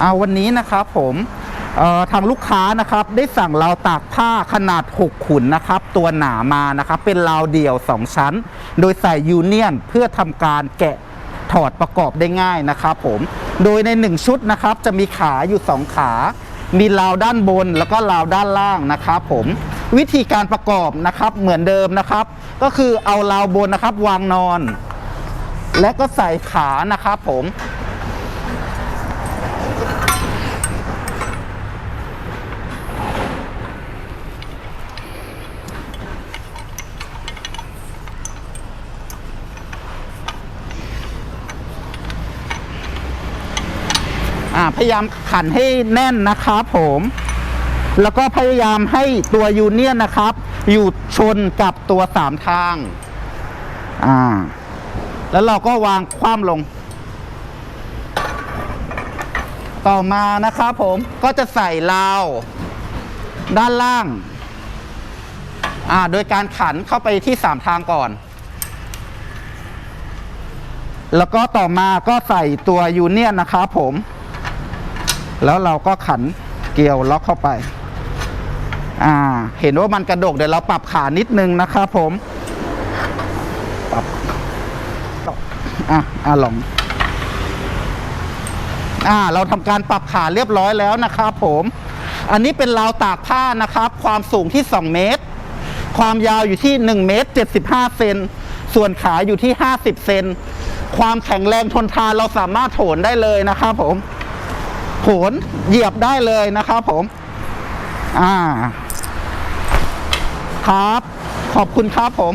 เอาวันนี้นะครับผมทางลูกค้านะครับได้สั่งราวตากผ้าขนาด 6 ขุนนะครับ ตัวหนามานะครับ เป็นราวเดี่ยว 2 ชั้น โดยใส่ยูเนียนเพื่อทำการแกะถอดประกอบได้ง่ายนะครับผมโดยใน 1 ชุดนะครับ จะมีขาอยู่ 2 ขา มีราวด้านบนแล้วก็ราวด้านล่างนะครับผมวิธีการประกอบนะครับเหมือนเดิมนะครับ ก็คือเอาราวบนนะครับวางนอน และก็ใส่ขานะครับผม พยายามขันให้แน่นนะครับผม แล้วก็พยายามให้ตัวยูเนียนนะครับ อยู่ชนกับตัวสามทางอ่าแล้วเราก็วางคว่ำลง ต่อมานะครับผมก็จะใส่ราวด้านล่างอ่าโดยการขันเข้าไปที่สามทางก่อน แล้วก็ต่อมาก็ใส่ตัวยูเนียนนะครับผม แล้วเราก็ขันเกลียวล็อกเข้าไป อ่า เห็นว่ามันกระดกเดี๋ยวเราปรับขานิดนึงนะครับผมปรับอะอะลองอ่า เราทำการปรับขาเรียบร้อยแล้วนะครับผม อันนี้เป็นราวตากผ้านะครับ ความสูงที่ 2 เมตร ความยาวอยู่ที่1เมตร75เซนส่วนขาอยู่ที่ 50 เซน ความแข็งแรงทนทานเราสามารถโถนได้เลยนะครับผม โหนเหยียบได้เลยนะครับผม อ่า ครับ ขอบคุณครับผม